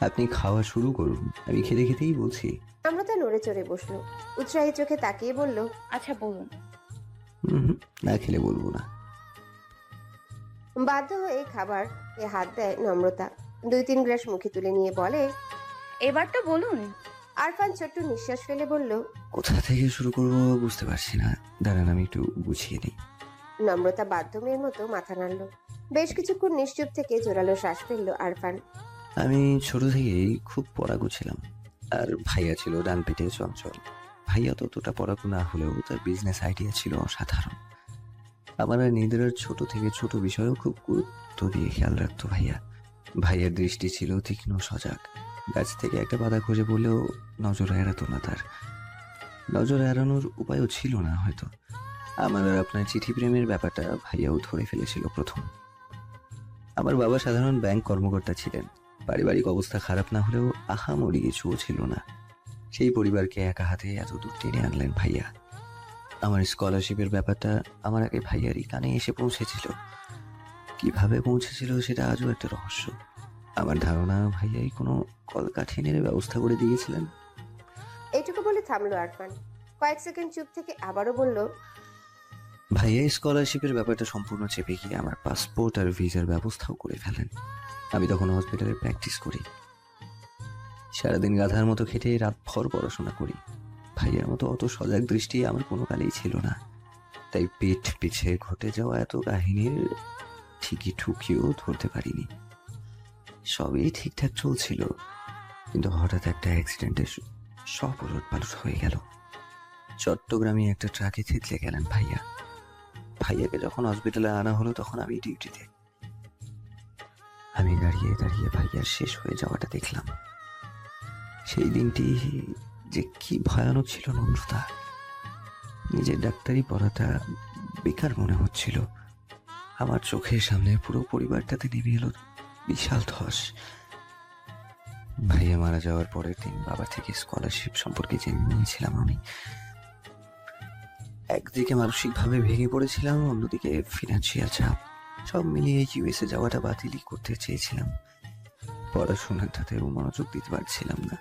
আপনি খাওয়া শুরু করুন। আমি খেতে খেতেই বলছি। নম্রতা নড়ে চড়ে বসল। উৎসাহী চোখে তাকিয়ে বলল আচ্ছা বলুন। হুম না খেলে বলব না। বাধ্য হয়ে খাবার এ হাত দেয় নম্রতা। দুই তিন গ্রাস মুখে তুলে নিয়ে বলে এবার তো বলুন। আরফান ছোট্ট নিঃশ্বাস ফেলে বলল কোথা থেকে শুরু করব বুঝতে পারছি না। দাঁড়ান আমি একটু গুছিয়ে নিই নম্রতা বাধ্যমের মতো মাথা নাড়ল। বেশ কিছুক্ষণ নিশ্চুপ থেকে জোরালো শ্বাস ফেলল আরফান। আমি ছোট থেকেই খুব পড়াগু ছিলাম, আর ভাইয়া ছিল ডান পিঠে চঞ্চল। ভাইয়া ততটা পড়াগু না হলেও তার বিজনেস আইডিয়া ছিল অসাধারণ। আমার নিদ্রার ছোট থেকে ছোট বিষয়েও খুব গুরুত্ব দিয়ে খেয়াল রাখতো ভাইয়া। ভাইয়ার দৃষ্টি ছিল তীক্ষ্ণ সজাগ। গাছ থেকে একটা বাধা খুঁজে বললেও নজর এড়াতো না তার। নজর এড়ানোর উপায়ও ছিল না হয়তো। আমার আর আপনার চিঠি প্রেমের ব্যাপারটা ভাইয়াও ধরে ফেলেছিল প্রথম। আমার বাবা সাধারণ ব্যাংক কর্মকর্তা ছিলেন। পারিবারিক অবস্থা খারাপ না হলেও আহামরি কিছুও ছিল না। সেই পরিবারকে একা হাতে এত দূর টেনে আনলেন ভাইয়া। আমার স্কলারশিপের ব্যাপারটা আমার আগে ভাইয়ারই কানে এসে পৌঁছেছিল। কীভাবে পৌঁছেছিল সেটা আজও একটা রহস্য। আমার ধারণা, ভাইয়াই কোনো কলকাঠিনের ব্যবস্থা করে দিয়েছিলেন? এইটুকু বলে থামলো আরফান। কয়েক সেকেন্ড চুপ থেকে আবারও বলল ভাইয়া স্কলারশিপের ব্যাপারটা সম্পূর্ণ চেপে গিয়ে আমার পাসপোর্ট আর ভিসার ব্যবস্থাও করে ফেলেন। আমি তখন হসপিটালে প্র্যাকটিস করি। সারাদিন গাধার মতো খেটে রাত ভর পড়াশোনা করি। ভাইয়ের মতো অত সজাগ দৃষ্টি আমার কোনো কালেই ছিল না। তাই পেট পিছে ঘটে যাওয়া এত কাহিনীর ঠিকই ঠুকিও ধরতে পারিনি। সবই ঠিকঠাক চলছিল, কিন্তু হঠাৎ একটা অ্যাক্সিডেন্টে সব উলট পালট হয়ে গেল। চট্টগ্রামে একটা ট্রাকে থেতলে গেলেন ভাইয়া। ভাইয়াকে যখন হসপিটালে আনা হলো, তখন আমি ডিউটিতে আমি দাঁড়িয়ে দাঁড়িয়ে ভাইয়ার শেষ হয়ে যাওয়াটা দেখলাম। সেই দিনটি যে কি ভয়ানক ছিল নম্রতা নিজের ডাক্তারি পড়াটা বেকার মনে হচ্ছিল। আমার চোখের সামনে পুরো পরিবারটাতে নেমে এলো বিশাল ধস। ভাইয়া মারা যাওয়ার পরের দিন বাবা থেকে স্কলারশিপ সম্পর্কে জেনে নিয়েছিলাম আমি। একদিকে মানসিকভাবে ভেঙে পড়েছিলাম, অন্যদিকে ফিনান্সিয়াল চাপ। সব মিলিয়ে ইউএসএ যাওয়াটা বাতিলই করতে চেয়েছিলাম। পড়াশোনাটাতেও মনোযোগ দিতে পারছিলাম না।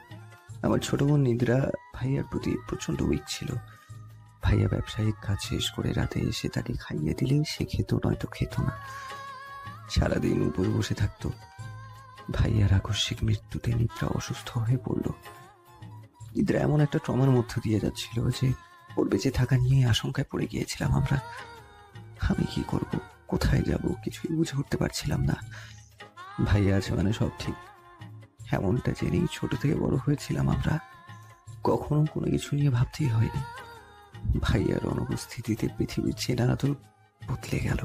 আমার ছোট বোন নিদ্রা ভাইয়ার প্রতি প্রচণ্ড উইক ছিল। ভাইয়া ব্যবসায়িক কাজ শেষ করে রাতে এসে তাকে খাইয়ে দিলে সে খেত, নয়তো খেত না। সারাদিন উপরে বসে থাকতো। ভাইয়ার আকস্মিক মৃত্যুতে নিদ্রা অসুস্থ হয়ে পড়ল। নিদ্রা এমন একটা ট্রমার মধ্য দিয়ে যাচ্ছিল যে ওর বেঁচে থাকা নিয়ে আশঙ্কায় পড়ে গিয়েছিলাম আমরা। আমি কি করব? কোথায় যাব? কিছুই বুঝে উঠতে পারছিলাম না। ভাই আছে মানে সব ঠিক। এমনটা জেনেই ছোট থেকে বড় হয়েছিলাম আমরা। কখনো কোনো কিছু নিয়ে ভাবতেই হয়নি। ভাইয়ার অনুপস্থিতিতে পৃথিবীর চেনা আদল বদলে গেল।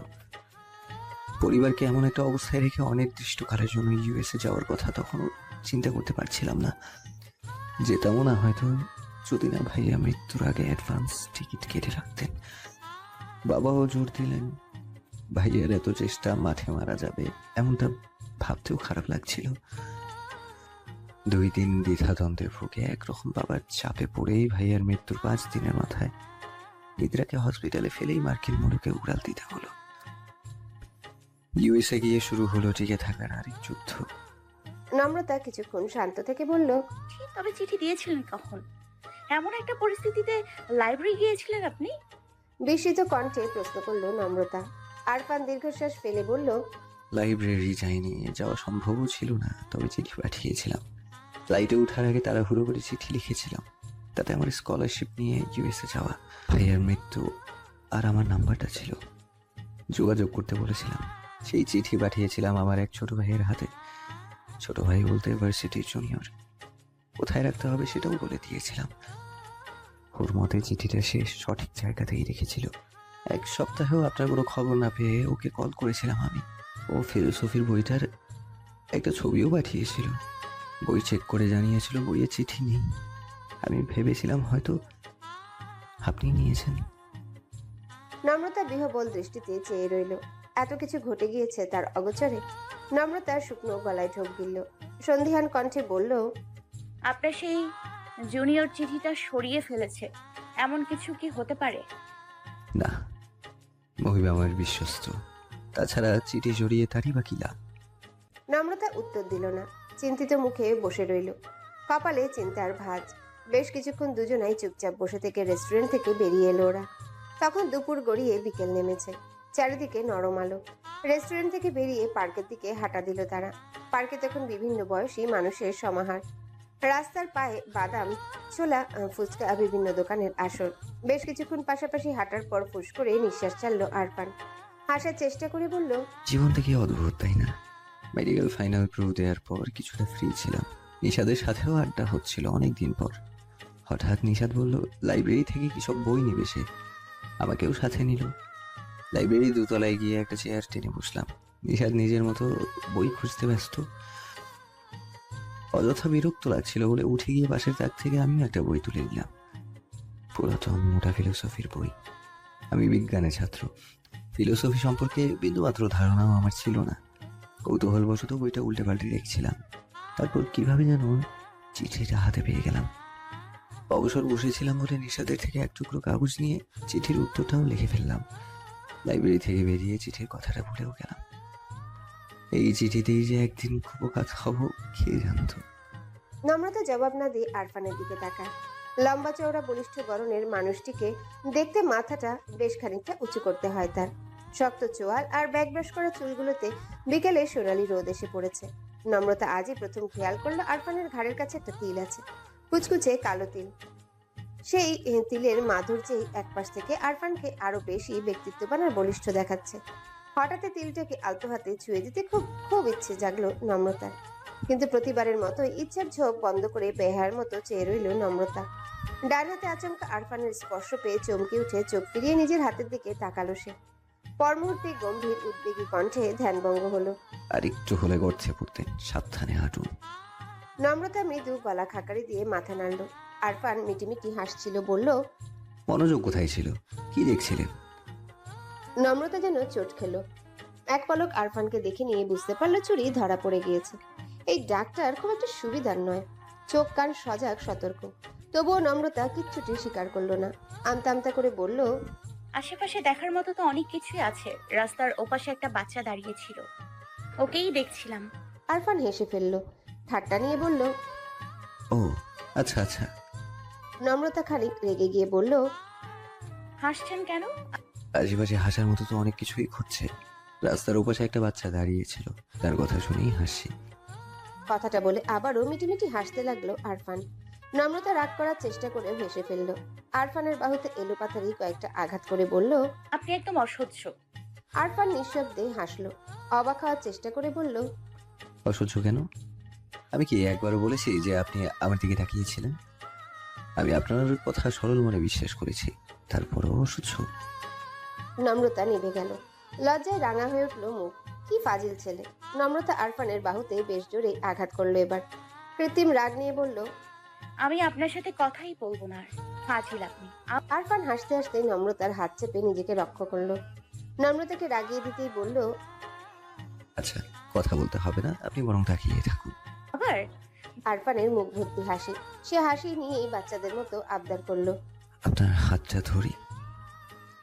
পরিবারকে এমন একটা অবস্থায় রেখে অনির্দিষ্টকালের জন্য ইউএসএ যাওয়ার কথা তখনও চিন্তা করতে পারছিলাম না। যেতামও না, হয়তো যদি না ভাইয়া মৃত্যুর আগে অ্যাডভান্স টিকিট কেটে রাখতেন, বাবাও জোর দিলেন। ভাইয়ার এত চেষ্টা মাঠে মারা যাবে, এমনটা ভাবতেও খারাপ লাগছিল। দুই দিন দ্বিধাদ্বন্দ্বে ভুগে একরকম বাবার চাপে পড়েই ভাইয়ার মৃত্যুর পাঁচ দিনের মাথায় নিদ্রাকে হসপিটালে ফেলেই মার্কিন মুলুকে উড়াল দিতে হলো। ইউএসএ গিয়ে শুরু হলো টিকে থাকার আরেক যুদ্ধ। নম্রতা কিছুক্ষণ শান্ত থেকে বলল, তবে চিঠি দিয়েছিলেন কখন? এমন একটা পরিস্থিতিতে লাইব্রেরি গিয়েছিলেন আপনি? বিস্মিত কণ্ঠে প্রশ্ন করল নম্রতা। আরফান দীর্ঘশ্বাস ফেলে বলল লাইব্রেরি যাইনি যাওয়া সম্ভবও ছিল না তবে চিঠি পাঠিয়েছিলাম। ফ্লাইটে ওঠার আগে তাড়াহুড়ো করে চিঠি লিখেছিলাম। তাতে আমার স্কলারশিপ নিয়ে ইউএসএ যাওয়া ভাইয়ের মৃত্যু আর আমার নাম্বারটা ছিল। যোগাযোগ করতে বলেছিলাম। সেই চিঠি পাঠিয়েছিলাম আমার এক ছোট ভাইয়ের হাতে। ছোট ভাই বলতে ভার্সিটি জুনিয়র কোথায় রাখতে হবে সেটাও বলে দিয়েছিলাম। ওর মতে চিঠিটা সে সঠিক জায়গাতেই রেখেছিল। এক সপ্তাহেও আপনার কোনো খবর না পেয়ে ওকে কল করেছিলাম আমি। ও ফিলোসফির বইটার একটা ছবিও পাঠিয়েছিল। বই চেক করে জানিয়েছিল, বইয়ে চিঠি নেই। আমি ভেবেছিলাম হয়তো আপনি নিয়েছেন। নম্রতা বিহবল দৃষ্টিতে চেয়ে রইল। এত কিছু ঘটে গিয়েছে তার অগোচরে। নম্রতা শুকনো গলায় ঢোক গিলল। সন্ধিহান কণ্ঠে বলল আপনার সেই জুনিয়র চিঠিটা সরিয়ে ফেলেছে। এমন কিছু কি হতে পারে? না মহিবা আমার বিশ্বস্ত। তাছাড়া চিঠি জড়িয়ে তারই বা কি লাভ? নম্রতা উত্তর দিল না। চিন্তিত মুখে বসে রইল। কপালে চিন্তার ভাঁজ। বেশ কিছুক্ষণ দুজনাই চুপচাপ বসে থেকে রেস্টুরেন্ট থেকে বেরিয়ে এলো ওরা। তখন দুপুর গড়িয়ে বিকেল নেমেছে। চারিদিকে নরম আলো। রেস্টুরেন্ট থেকে বেরিয়ে পার্কের দিকে হাঁটা দিল তারা। পার্কে তখন বিভিন্ন বয়সী মানুষের সমাহার। রাস্তার পায়ে বাদাম, ছোলা ফুচকা বিভিন্ন দোকানের আসর। বেশ কিছুক্ষণ পাশাপাশি হাঁটার পর ফুস করে নিঃশ্বাস ছাড়ল আরফান। হাসার চেষ্টা করে বলল জীবনটা কি অদ্ভুত, তাই না? মেডিকেল ফাইনাল প্রুভ দেওয়ার পর কিছুটা ফ্রি ছিলাম। নিষাদের সাথেও আড্ডা হচ্ছিল অনেক দিন পর। হঠাৎ নিষাদ বলল লাইব্রেরি থেকে কি সব বই নিবে সে? আমাকেও সাথে নিল। লাইব্রেরি দোতলায় গিয়ে একটা চেয়ার টেনে বসলাম। নিষাদ নিজের মতো বই খুঁজতে ব্যস্ত। অযথা বিরক্ত লাগছিল বলে উঠে গিয়ে পাশের তাক থেকে আমিও একটা বই তুলে নিলাম। পুরাতন মোটা ফিলোসফির বই। আমি বিজ্ঞানের ছাত্র। ফিলোসফি সম্পর্কে বিন্দুমাত্র ধারণাও আমার ছিল না। কৌতূহলবশত বইটা উল্টে পাল্টে দেখছিলাম তারপর কীভাবে যেন চিঠিটা হাতে পেয়ে গেলাম। অবসর বসেছিলাম বলে নিষাদের থেকে এক টুকরো কাগজ নিয়ে চিঠির উত্তরটাও লিখে ফেললাম। লাইব্রেরি থেকে বেরিয়ে চিঠির কথাটা ভুলেও গেলাম। এই চিঠিতেই যে একদিন কুপকাত হব কে জানতো? নম্রতা জবাব না দিয়ে আরফানের দিকে তাকায়। লম্বা চওড়া বলিষ্ঠ গরনের মানুষটিকে দেখতে মাথাটা বেশ খানিকটা উঁচু করতে হয় তার। শক্ত চোয়াল আর ব্যাগ ব্রাশ করা চুলগুলোতে বিকেলে সোনালি রোদ এসে পড়েছে। নম্রতা আজই প্রথম খেয়াল করল আরফানের ঘাড়ের কাছে একটা তিল আছে। কুচকুচে কালো তিল। সেই তিলের মাধুর্যেই একপাশ থেকে আরফানকে আরও বেশি ব্যক্তিত্ববান আর বলিষ্ঠ দেখাচ্ছে। হঠাৎ তিলটাকে আলতো হাতে ছুঁয়ে দিতে খুব খুব ইচ্ছে জাগলো নম্রতার। কিন্তু প্রতিবারের মতো ইচ্ছার ঝোঁক বন্ধ করে বেহার মতো চেয়ে রইল নম্রতা। ডান হাতে আচমকা আরফানের স্পর্শ পেয়ে চমকে উঠে চোখ ফিরিয়ে নিজের হাতের দিকে তাকালো সে। পর মুহূর্তে গম্ভীর উদ্বেগী কণ্ঠে ধ্যানভঙ্গ হলো। আর একটু হলে গড়ছে পড়তেন সাবধানে হাঁটুন। নম্রতা মৃদু গলা খাকারি দিয়ে মাথা নাড়ল। আরফান মিটিমিটি হাসছিল বলল মনোযোগ কোথায় ছিল? কি দেখছিলেন? নম্রতা যেন চোট খেলো। এক পলক আরফানকে দেখে নিয়ে বুঝতে পারল চুরি ধরা পড়ে গিয়েছে। এই ডাক্তার খুব একটা সুবিধার নয়। চোখ কান সজাগ সতর্ক। তবুও নম্রতা কিচ্ছুটি স্বীকার করল না। আমতা আমতা করে বলল আশেপাশে দেখার মতো তো অনেক কিছুই আছে। রাস্তার ওপাশে একটা বাচ্চা দাঁড়িয়ে ছিল। ওকেই দেখছিলাম। আরফান হেসে ফেলল। ঠাট্টা নিয়ে বলল ও আচ্ছা আচ্ছা। নম্রতা খানিক রেগে গিয়ে বলল হাসছেন কেন? আশেপাশে হাসার মতো তো অনেক কিছুই ঘটছে। রাস্তার ওপাশে একটা বাচ্চা দাঁড়িয়েছিল। তার কথা শুনেই হাসি। কথাটা বলে আবারও মিটিমিটি হাসতে লাগল আরফান। নম্রতা রাগ করার চেষ্টা করে হেসে ফেলল। আরফানের বাহুতে এলো এলোপাথারি কয়েকটা আঘাত করে বলল আপনি একদম অসহ্য। আরফান নিঃশব্দে হাসলো। অবাক হওয়ার চেষ্টা করে বলল অসহ্য কেন? আমি কি একবারও বলেছি যে আপনি আমার দিকে তাকিয়েছিলেন? আমি আপনার কথা সরল মনে বিশ্বাস করেছি। তারপরও অসহ্য। নম্রতা নিভে গেল। লজ্জায় রাঙা হয়ে উঠল মুখ। কি ফাজিল ছেলে। নম্রতা আরফানের বাহুতে বেশ জোরে আঘাত করল এবার। কৃত্রিম রাগ নিয়ে বলল আমি আপনার সাথে কথাই বলব না আর। ফাজিল আপনি। আরফান হাসতে হাসতে নম্রতার হাত চেপে নিজেকে রক্ষা করল। নম্রতাকে রাগিয়ে দিতেই বলল আচ্ছা কথা বলতে হবে না আপনি বরং তাকিয়ে থাকুন। আবার? আরফানের মুখ ভর্তি হাসি। সে হাসি নিয়েই বাচ্চাদের মতো আবদার করল। আপনার হাতটা ধরি।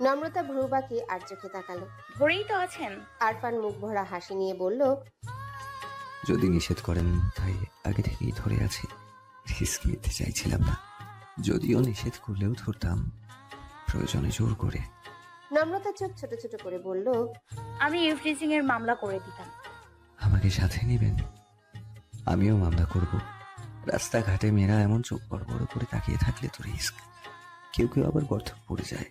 নম্রতা ভ্রু বাঁকিয়ে আর চোখে তাকালো। ভরেই তো আছেন। আরফান মুখ ভরা হাসি নিয়ে বলল যদি নিষেধ করেন তাই আগে থেকেই ধরে আছি। রিস্ক নিতে চাইছিলাম না। যদিও নিষেধ করলেও ধরতাম। প্রয়োজনে জোর করে। নম্রতা চোখ ছোট ছোট করে বলল আমি ইভরিজিং এর মামলা করে দিতাম। আমাকে সাথে নেবেন? আমিও মামলা করব। রাস্তাঘাটে মেয়েরা এমন চোখ বড় বড় করে তাকিয়ে থাকলে তো রিস্ক। কেউ কেউ আবার গর্ত পড়ে যায়।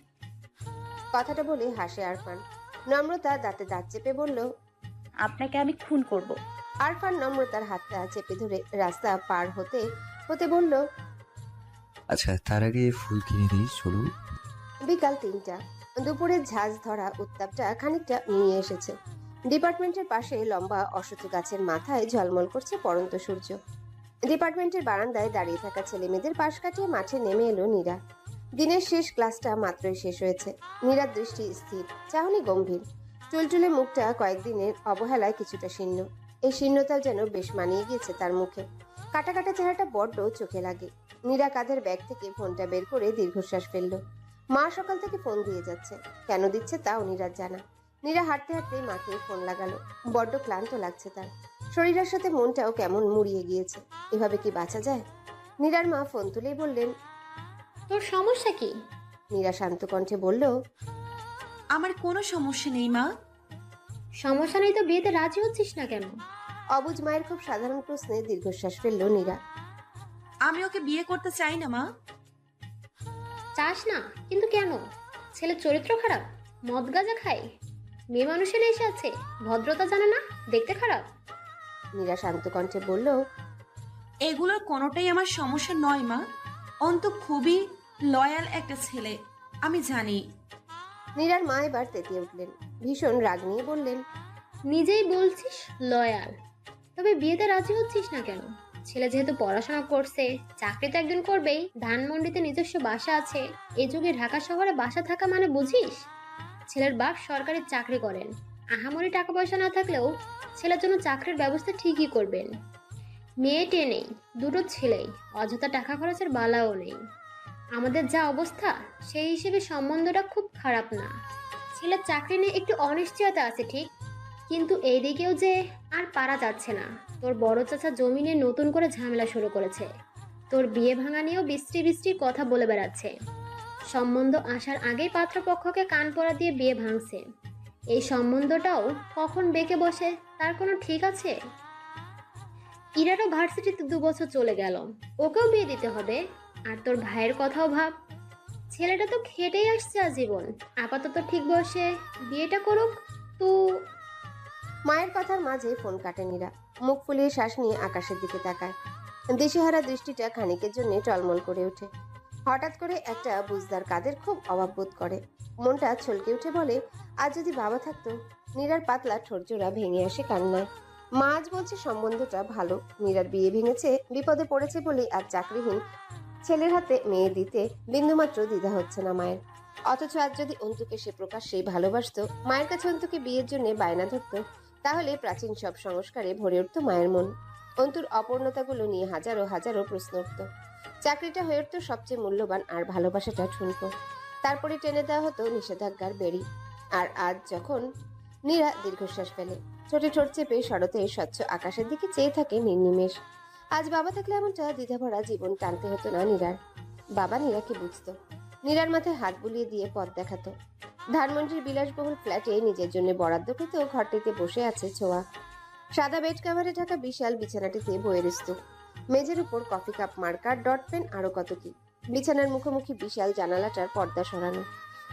কথাটা বলে হাসে আরফান। নম্রতা দাঁতে দাঁত চেপে বলল আপনাকে আমি খুন করব। আরফান নম্রতার হাতটা চেপে ধরে রাস্তা পার হতে হতে বলল আচ্ছা তার আগে ফুল কিনে দিই চলুন। বিকাল তিনটা। দুপুরের ঝাঁজ ধরা উত্তাপটা খানিকটা নিয়ে এসেছে। ডিপার্টমেন্টের পাশে লম্বা অশ্বত্থ গাছের মাথায় ঝলমল করছে পরন্ত সূর্য। ডিপার্টমেন্টের বারান্দায় দাঁড়িয়ে থাকা ছেলে মেয়েদের পাশ কাটিয়ে মাঠে নেমে এলো নীরা। দিনের শেষ ক্লাসটা মাত্রই শেষ হয়েছে। নীরার দৃষ্টি স্থির, চাহনি গম্ভীর। টুলটুলে মুখটা কয়েকদিনের অবহেলায় কিছুটা শীর্ণ। এই শীর্ণতা যেন বেশ মানিয়ে গিয়েছে তার মুখে। কাটা কাটা চেহারাটা বড্ড চোখে লাগে। নীরা কাঁধের ব্যাগ থেকে ফোনটা বের করে দীর্ঘশ্বাস ফেলল। মা সকাল থেকে ফোন দিয়ে যাচ্ছে। কেন দিচ্ছে তাও নীরাজ জানা। নীরা হাঁটতে হাঁটতে মাকে ফোন লাগালো। বড্ড ক্লান্ত লাগছে তার। শরীরের সাথে মনটাও কেমন মুড়িয়ে গিয়েছে। এভাবে কি বাঁচা যায়? নীরার মা ফোন তুলেই বললেন তোর সমস্যা কি? নীরা শান্ত কণ্ঠে বলল আমার কোনো সমস্যা নেই মা। সমস্যা নেই তো বিয়েতে রাজি হচ্ছিস না কেন? অবুজ মায়ের খুব সাধারণ প্রশ্নে দীর্ঘশ্বাস ফেলল নীরা আমি ওকে বিয়ে করতে চাই না মা। চাস না কিন্তু কেন? ছেলের চরিত্র খারাপ মদ গাঁজা খায়। মেয়ে মানুষের এসে আছে ভদ্রতা জানে না দেখতে খারাপ। নীরা শান্ত কণ্ঠে বলল এগুলোর কোনোটাই আমার সমস্যা নয় মা। অন্ত খুবই লয়াল একটা ছেলে, আমি জানি। নীরার মা এবার তেতিয়ে উঠলেন। ভীষণ রাগ নিয়ে বললেন, নিজেই বলছিস লয়াল, তবে বিয়েতে রাজি হচ্ছিস না কেন? ছেলে যেহেতু পড়াশোনা করছে, চাকরি তো একজন করবেই, ধানমন্ডিতে নিজস্ব বাসা আছে, এ যুগে ঢাকা শহরে বাসা থাকা মানে বুঝিস? ছেলের বাপ সরকারি চাকরি করেন, আহামরি টাকা পয়সা না থাকলেও ছেলের জন্য চাকরির ব্যবস্থা ঠিকই করবেন। মেয়েটে নেই দুটো ছেলেই, অযথা টাকা খরচের বালাও নেই। আমাদের যা অবস্থা, সেই হিসেবে সম্বন্ধটা খুব খারাপ না। ছেলের চাকরি নিয়ে একটু অনিশ্চয়তা আছে, ঠিক? কিন্তু এই দিকেও যে আর পারা যাচ্ছে না। তোর বড় চাচা জমি নিয়ে নতুন করে ঝামেলা শুরু করেছে। তোর বিয়ে ভাঙা নিয়েও বৃষ্টি বৃষ্টির কথা বলে বেড়াচ্ছে। সম্বন্ধ আসার আগেই পাত্রপক্ষকে কান পড়া দিয়ে বিয়ে ভাঙছে। এই সম্বন্ধটাও কখন বেঁকে বসে, তার কোনো ঠিক আছে? ইরারও ভার্সিটিতে দু বছর চলে গেল। ওকেও বিয়ে দিতে হবে? আর তোর ভাইয়ের কথাও ভাব। ছেলেটা তো খেটেই আসছে আজীবন। আপাতত ঠিক বসে বিয়েটা করুক, তো মায়ের কথার মাঝে ফোন কাটে নীরা। মুখ ফুলিয়ে শ্বাস নিয়ে আকাশের দিকে তাকায়। দিশেহারা দৃষ্টিটা খানিকের জন্য টলমল করে ওঠে। হঠাৎ করে একটা বুঝদার কাদের খুব অভাব বোধ করে। মনটা ছলকে উঠে বলে, আজ যদি বাবা থাকতো? নীরার পাতলা ঠোরজোড়া ভেঙে আসে কান্নায়। মা আজ বলছে, সম্বন্ধটা ভালো। নীরার বিয়ে ভেঙেছে, বিপদে পড়েছে বলেই আজ চাকরিহীন ছেলের হাতে মেয়ে দিতে বিন্দুমাত্র দ্বিধা হচ্ছে না মায়ের। অথচ আজ যদি অন্তুকে সে প্রকাশ্যেই ভালোবাসত, মায়ের কাছে অন্তুকে বিয়ের জন্য বায়না ধরতো, তাহলে প্রাচীন সব সংস্কারে ভরে উঠত মায়ের মন। অন্তুর অপূর্ণতাগুলো নিয়ে হাজারো হাজারো প্রশ্ন উঠত। চাকরিটা হয়ে উঠত সবচেয়ে মূল্যবান আর ভালোবাসাটা ঠুনকো। তারপরে টেনে দেওয়া হতো নিষেধাজ্ঞার বেরি আর আজ যখন নীরা দীর্ঘশ্বাস ফেলে ছোটে ঠোঁট চেপে শরতে স্বচ্ছ আকাশের দিকে চেয়ে থাকে নির্নিমেষ আজ বাবা থাকলে এমনটা দ্বিধাভরা জীবন টানতে হতো না নীরার। বাবা নীরাকে বুঝতো। নীরার মাথায় হাত বুলিয়ে দিয়ে পথ দেখাতো। ধানমন্ডির বিলাসবহুল ফ্ল্যাটে নিজের জন্য বরাদ্দকৃত ঘরটিতে বসে আছে ছোঁয়া। সাদা বেড কাভারে ঢাকা বিশাল বিছানাটিতে বইয়ের স্তূপ। মেঝের উপর coffee cup marker dot pen আরও কত কি। বিছানার মুখোমুখি বিশাল জানালাটার পর্দা সরানো।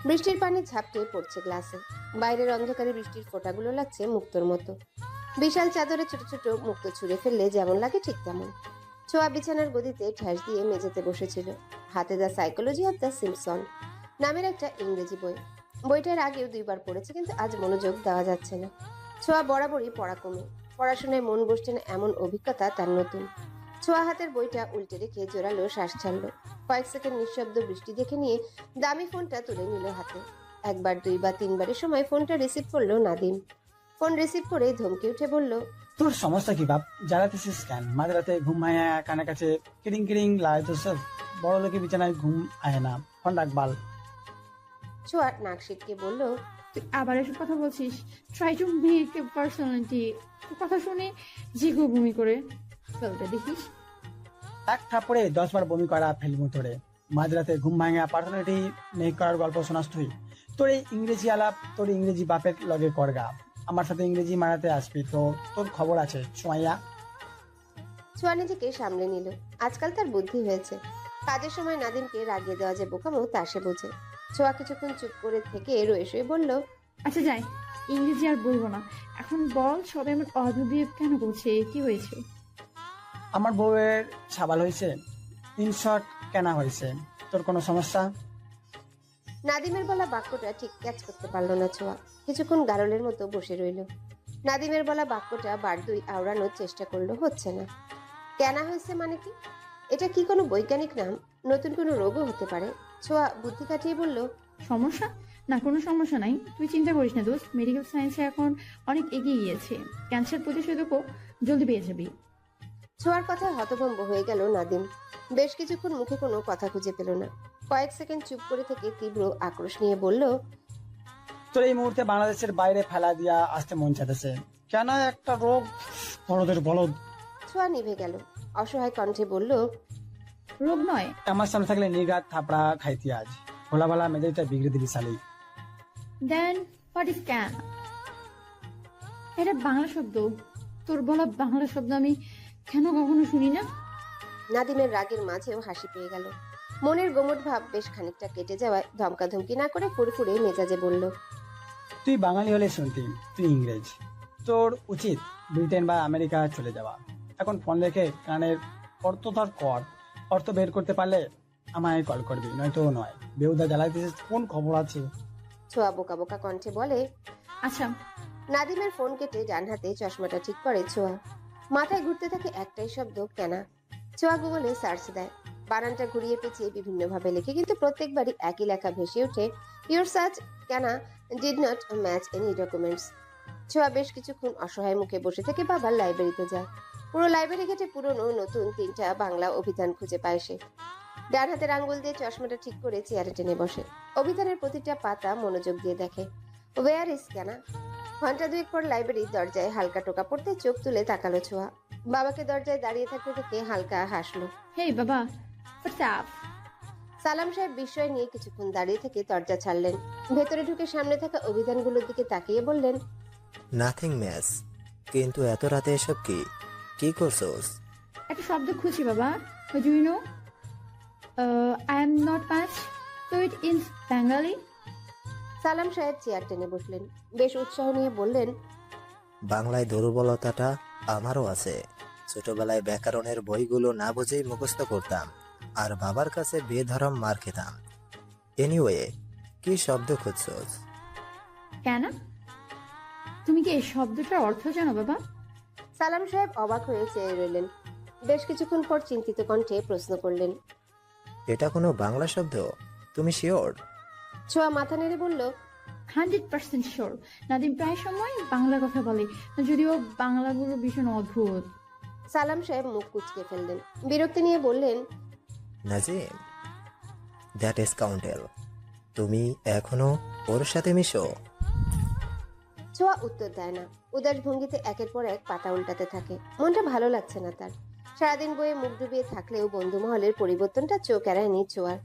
বৃষ্টির পানি ঝাপটে পড়ছে গ্লাসে বাইরের অন্ধকারে বৃষ্টির ফোঁটাগুলো লাগছে মুক্তোর মতো। বিশাল চাদরে ছোট ছোট মুক্ত ছুঁড়ে ফেললে যেমন লাগে ঠিক তেমন। ছোঁয়া বিছানার গদিতে ঠ্যাস দিয়ে মেঝেতে বসেছিল। হাতে the psychology of the Simpson নামের একটা ইংরেজি বই। বইটার আগেও দুইবার পড়েছে কিন্তু আজ মনোযোগ দেওয়া যাচ্ছে না। ছোঁয়া বরাবরই পড়া কমে। পড়াশোনায় মন বসছে না এমন অভিজ্ঞতা তার নতুন। ছোঁয়া হাতের বইটা উল্টে রেখে জোরালো শ্বাস ছাড়লো। কয়েক সেকেন্ড নিঃশব্দ বৃষ্টি দেখে নিয়ে দামি ফোনটা তুলে নিল হাতে। একবার, দুইবার, তিনবারের সময় ফোনটা রিসিভ করল নাদিম। ফোন রিসিভ করে ধমকে উঠে বলল তোর সমস্যা কি বাপ? জ্বালাতেছিস কেন? মাঝ রাতে ঘুম আয়া কানে কাছে কিরিং কিরিং লাগে তো সব বড় লোকে বিছানায় ঘুম আয় না। ফোন রাখ বাল। ছোঁয়া নাক সিটকে বলল তুই আবার এসব কথা বলছিস? Try to make a personality কথা শুনে জিগু ভূমি করে ফেলতে দেখিস। এক থাপড়ে দশ বার বমি করা ফেলব তোরে। মাঝ রাতে ঘুম ভাঙা পার্সোনালিটি মেক করার গল্প শোনাস তুই। তোর এই ইংরেজি আলাপ তোর ইংরেজি বাপের লগে করগা। আমার সাথে ইংরেজি মারাতে আসবি তো তোর খবর আছে সোয়াইয়া? ছোঁয়া নিজেকে সামলে নিল। আজকাল তার বুদ্ধি হয়েছে। কাজের সময় নাদিমকে রাগিয়ে দেওয়া যে বোকামো তা সে বোঝে। ছোঁয়া কিছুক্ষণ চুপ করে থেকে রয়ে শুয়ে বলল আচ্ছা যাই ইংরেজি আর বলব না। এখন বল সবাই আমার অধবিয়ে কেন বলছে? কি হয়েছে? আমার বউয়ের সাবাল হয়েছে। ইনশর্ট কেনা হয়েছে। তোর কোনো সমস্যা? নাদিমের বলা বাক্যটা ঠিক ক্যাচ করতে পারল না ছোঁয়া। কিছুক্ষণ গারলের মতো বসে রইল। নাদিমের বলা বাক্যটা বার দুই আওড়ানোর চেষ্টা করল, হচ্ছে না। কেনা হয়েছে মানে কি? এটা কি কোনো বৈজ্ঞানিক নাম? নতুন কোনো রোগও হতে পারে? ছোঁয়া বুদ্ধি কাটিয়ে বলল, সমস্যা? না, কোনো সমস্যা নাই। তুই চিন্তা করিস না দোস্ত। মেডিকেল সায়েন্সে এখন অনেক এগিয়ে গিয়েছে। ক্যান্সার প্রতিষেধকও জলদি পেয়ে যাবি। ছোঁয়ার কথায় হতভম্ব হয়ে গেল নাদিম। বেশ কিছুক্ষণ মুখে কোনো কথা খুঁজে পেল না। কয়েক সেকেন্ড চুপ করে থেকে তীব্র আক্রোশ নিয়ে বলল তোর এই মুহূর্তে বাংলাদেশের বাইরে ফেলা দিয়া আসতে মন চাইতেছে। কেন একটা রোগ? বড়দের বলদ। ছোঁয়া নিভে গেল। অসহায় কণ্ঠে বলল রোগ নয়। আমার সামনে থাকলে নির্ঘাত থাপড়া খাইতি আজ। ভোলা ভালা মেয়েদেরটা বিগড়ে দিবি সালি দেন হোয়াট ইজ ক্যান এটা বাংলা শব্দ। তোর বলা বাংলা শব্দ আমি কেন কখনো শুনি না? নাদিমের রাগের মাঝেও হাসি পেয়ে গেল। মনের গোমট ভাব বেশ খানিকটা কেটে যাওয়ায় ধমকাধমকি না করে ফুরফুরে মেজাজে বলল তুই বাঙালি হলে শুনতি তুই ইংরেজ। তোর উচিত ব্রিটেন বা আমেরিকা চলে যাওয়া। এখন ফোন রেখে কানের অর্থ ধর কর। অর্থ বের করতে পারলে আমায় কল করবি নয়তো নয়। বেউদা জ্বালাইতেছিস কোন খবর আছে? ছোঁয়া বোকা বোকা কণ্ঠে বলে আচ্ছা। নাদিমের ফোন কেটে ডান হাতে চশমাটা ঠিক করে ছোঁয়া। মাথায় ঘুরতে থাকে একটাই শব্দ, কেনা। ছোঁয়া গুগলে সার্চ দেয়। বানানটা ঘুরিয়ে পেঁচিয়ে বিভিন্নভাবে লেখে, কিন্তু প্রত্যেকবারই একই লেখা ভেসে ওঠে। ইউর সার্চ কেনা did not match any documents ছোঁয়া বেশ কিছুক্ষণ অসহায় মুখে বসে থেকে, বাবার লাইব্রেরিতে যায়। পুরো লাইব্রেরি ঘেটে পুরনো, নতুন তিনটা বাংলা অভিধান খুঁজে পায় সে। ডান হাতের আঙ্গুল দিয়ে চশমাটা ঠিক করে চেয়ারে টেনে বসে। অভিধানের প্রতিটা পাতা মনোযোগ দিয়ে দেখে। ওয়েয়ার ইস কেনা? ঘণ্টা দুয়েক পর লাইব্রেরির দরজায় হালকা টোকা পড়তে চোখ তুলে তাকালো ছোঁয়া। বাবাকে দরজায় দাঁড়িয়ে থাকতে দেখে হালকা হাসলো। হেই বাবা হোয়াটসঅ্যাপ সালাম সাহেব বিস্ময় নিয়ে কিছুক্ষণ দাঁড়িয়ে থেকে দরজা ছাড়লেন। ভেতরে ঢুকে সামনে থাকা অভিধানগুলোর দিকে তাকিয়ে বললেন নাথিং ম্যাস কিন্তু এত রাতে এসব কি? কি করছোস? একটা শব্দ খুঁজি বাবা। Do you know I am not match to it in Bengali Salam Saheb chair টেনে বসলেন। বেশ উৎসাহ নিয়ে বললেন বাংলায় দুর্বলতাটা আমারও আছে। ছোটবেলায় ব্যাকরণের বইগুলো না বুঝেই মুখস্থ করতাম আর বাবার কাছে বেধরম মার খেতাম। এনিওয়ে কি শব্দ খুঁজছো কেন? তুমি কি এই শব্দটার অর্থ জানো বাবা? সালাম সাহেব অবাক হয়ে চেয়ে রইলেন। বেশ কিছুক্ষণ পর চিন্তিত কণ্ঠে প্রশ্ন করলেন এটা কোনো বাংলা শব্দ? তুমি শিওর ছোঁয়া মাথা নেড়ে বলল হান্ড্রেড পার্সেন্ট শিওর। নাদিম প্রায় সময় বাংলা কথা বলে যদিও বাংলাগুলো ভীষণ অদ্ভুত। সালাম সাহেব মুখ কুচকে ফেললেন। বিরক্তি নিয়ে বললেন নাজিম দ্যাট ইজ কাউন্টেল তুমি এখনও ওর সাথে মিশো? ছোঁয়া উত্তর দেয় না। উদাস ভঙ্গিতে একের পর এক পাতা উল্টাতে থাকে। মনটা ভালো লাগছে না তার। সারাদিন বইয়ে মুখ ডুবিয়ে থাকলেও বন্ধু মহলের পরিবর্তনটা চোখ এড়ায়নি ছোঁয়ার।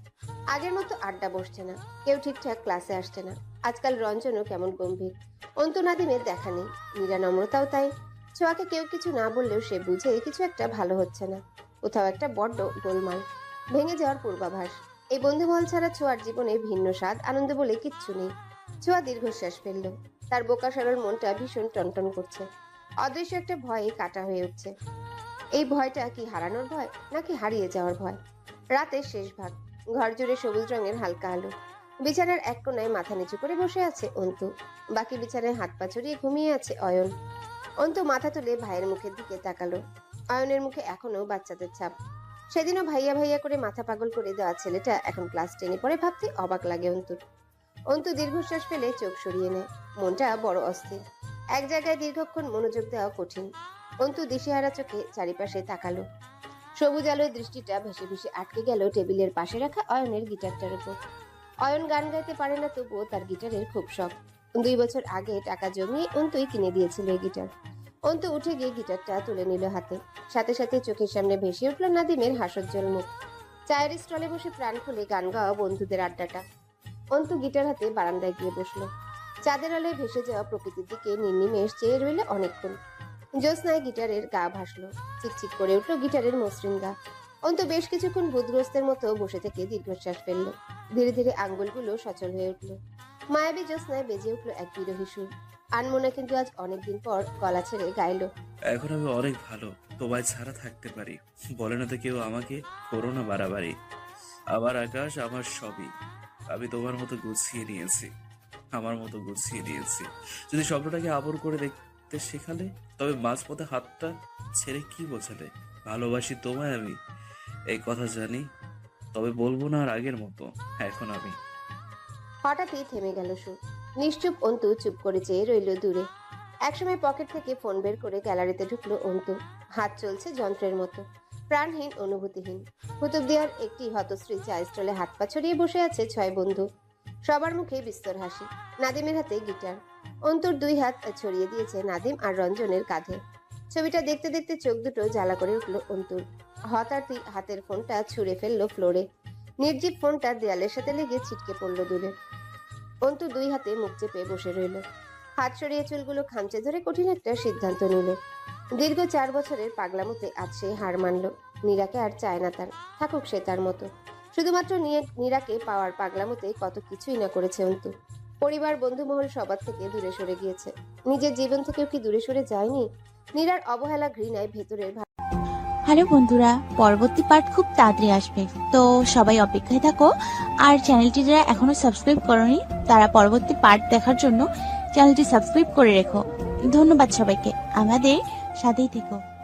আগের মতো আড্ডা বসছে না, কেউ ঠিকঠাক ক্লাসে আসছে না। আজকাল রঞ্জনও কেমন গম্ভীর। অন্তু নাদিমের দেখা নেই নীরা নম্রতাও তাই। ছোঁয়াকে কেউ কিছু না বললেও সে বুঝে কিছু একটা ভালো হচ্ছে না। কোথাও একটা বড্ড গোলমাল, ভেঙে যাওয়ার পূর্বাভাস। এই বন্ধুমহল ছাড়া ছোঁয়ার জীবনে ভিন্ন স্বাদ, আনন্দ বলে কিচ্ছু নেই। ছোঁয়া দীর্ঘশ্বাস ফেলল। তার বোকা সরল মনটা ভীষণ টনটন করছে। অদৃশ্য একটা ভয়ে কাটা হয়ে উঠছে। এই ভয়টা কি হারানোর ভয়, নাকি হারিয়ে যাওয়ার ভয়? রাতের শেষ ভাগ। ঘর জুড়ে সবুজ রঙের হালকা আলো। বিছানার এক কোনায় মাথা নিচু করে বসে আছে অন্তু। বাকি বিছানায় হাত পা ছড়িয়ে ঘুমিয়ে আছে অয়ন। অন্তু মাথা তুলে ভাইয়ের মুখের দিকে তাকালো। অয়নের মুখে এখনও বাচ্চাদের ছাপ। সেদিনও ভাইয়া ভাইয়া করে মাথা পাগল করে দেওয়া ছেলেটা এখন ক্লাস টেনে পড়ে ভাবতে অবাক লাগে অন্তুর। অন্তু দীর্ঘশ্বাস ফেলে চোখ সরিয়ে নেয়। মনটা বড় অস্থির। এক জায়গায় দীর্ঘক্ষণ মনোযোগ দেওয়া কঠিন। অন্তু দিশেহারা চোখে চারিপাশে তাকালো। সবুজ আলোয় দৃষ্টিটা ভেসে ভেসে আটকে গেল টেবিলের পাশে রাখা অয়নের গিটারটার উপর। অয়ন গান গাইতে পারে না তবুও তার গিটারের খুব শখ। দুই বছর আগে টাকা জমিয়ে অন্তুই কিনে দিয়েছিল এই গিটার। অন্তু উঠে গিয়ে গিটারটা তুলে নিল হাতে। সাথে সাথে চোখের সামনে ভেসে উঠল নাদিমের হাসজ্জ্বল মুখ। চায়ের স্টলে বসে প্রাণ খুলে গান গাওয়া বন্ধুদের আড্ডাটা। অন্তু গিটার হাতে বারান্দায় গিয়ে বসল। চাঁদের আলোয় ভেসে যাওয়া প্রকৃতির দিকে নির্নিমেষ চেয়ে রইল অনেকক্ষণ। জ্যোৎস্নায় গিটারের গা ভাসলো, চিকচিক করে উঠল গিটারের মসৃণ গা। অন্ত বেশ কিছুক্ষণ বুধগ্রস্তের মতো বসে থেকে দীর্ঘশ্বাস ফেলল। ধীরে ধীরে আঙ্গুলগুলো সচল হয়ে উঠল। মায়াবী জ্যোৎস্নায় বেজে উঠল এক বিরোহী সুর। আনমনা কিন্তু আজ অনেকদিন পর গলা ছেড়ে গাইলো। এখন আমি অনেক ভালো, তোমায় ছাড়া থাকতে পারি। বলে না তো কেউ আমাকে, করো না বাড়াবাড়ি। আমার আকাশ, আমার সবই। আমি তোমার মতো গুছিয়ে নিয়েছি। আমার মতো গুছিয়ে নিয়েছি। যদি স্বপ্নটাকে আবর করে দেখতে শেখালে তবে মাঝপথে হাতটা ছেড়ে কি বোঝালে? ভালোবাসি তোমায় আমি। এই কথা জানি, তবে বলব না আর আগের মতো, এখন আমি। হঠাৎই থেমে গেল সুর নিশ্চুপ অন্তু চুপ করে চেয়ে রইল দূরে। একসময় পকেট থেকে ফোন বের করে গ্যালারিতে ঢুকলো অন্তু। হাত চলছে যন্ত্রের মতো। প্রাণহীন, অনুভূতিহীন। কুতুবদিয়ার একটি হতশ্রী চা স্টলে হাত পা ছড়িয়ে বসে আছে ছয় বন্ধু। সবার মুখে বিস্তর হাসি। নাদিমের হাতে গিটার। অন্তর দুই হাত ছড়িয়ে দিয়েছে নাদিম আর রঞ্জনের কাঁধে। ছবিটা দেখতে দেখতে চোখ দুটো জ্বালা করে উঠল অন্তুর। হঠাৎই হাতের ফোনটা ছুঁড়ে ফেলল ফ্লোরে। নির্জীব ফোনটা দেয়ালের সাথে লেগে ছিটকে পড়ল দূরে অন্তু দুই হাতে মুখ চেপে বসে রইল। হাত সরিয়ে চুলগুলো খামচে ধরে কঠিন একটা সিদ্ধান্ত নিল। দীর্ঘ চার বছরের পাগলামোতে আজ সে হার মানল। নীরাকে আর চায় না তার, থাকুক সে তার মতো। শুধুমাত্র নিয়ে নীরাকে পাওয়ার পাগলামোতে কত কিছুই না করেছে অন্তু। পরিবার, বন্ধুমহল সবার থেকে দূরে সরে গিয়েছে। নিজের জীবন থেকেও কি দূরে সরে যায়নি? নীরার অবহেলা ঘৃণায় ভেতরের হ্যালো বন্ধুরা, পরবর্তী পার্ট খুব তাড়াতাড়ি আসবে। তো সবাই অপেক্ষায় থাকো, আর চ্যানেলটি যারা এখনও সাবস্ক্রাইব করনি, তারা পরবর্তী পার্ট দেখার জন্য চ্যানেলটি সাবস্ক্রাইব করে রেখো। ধন্যবাদ সবাইকে। আমাদের সাথেই থেকো।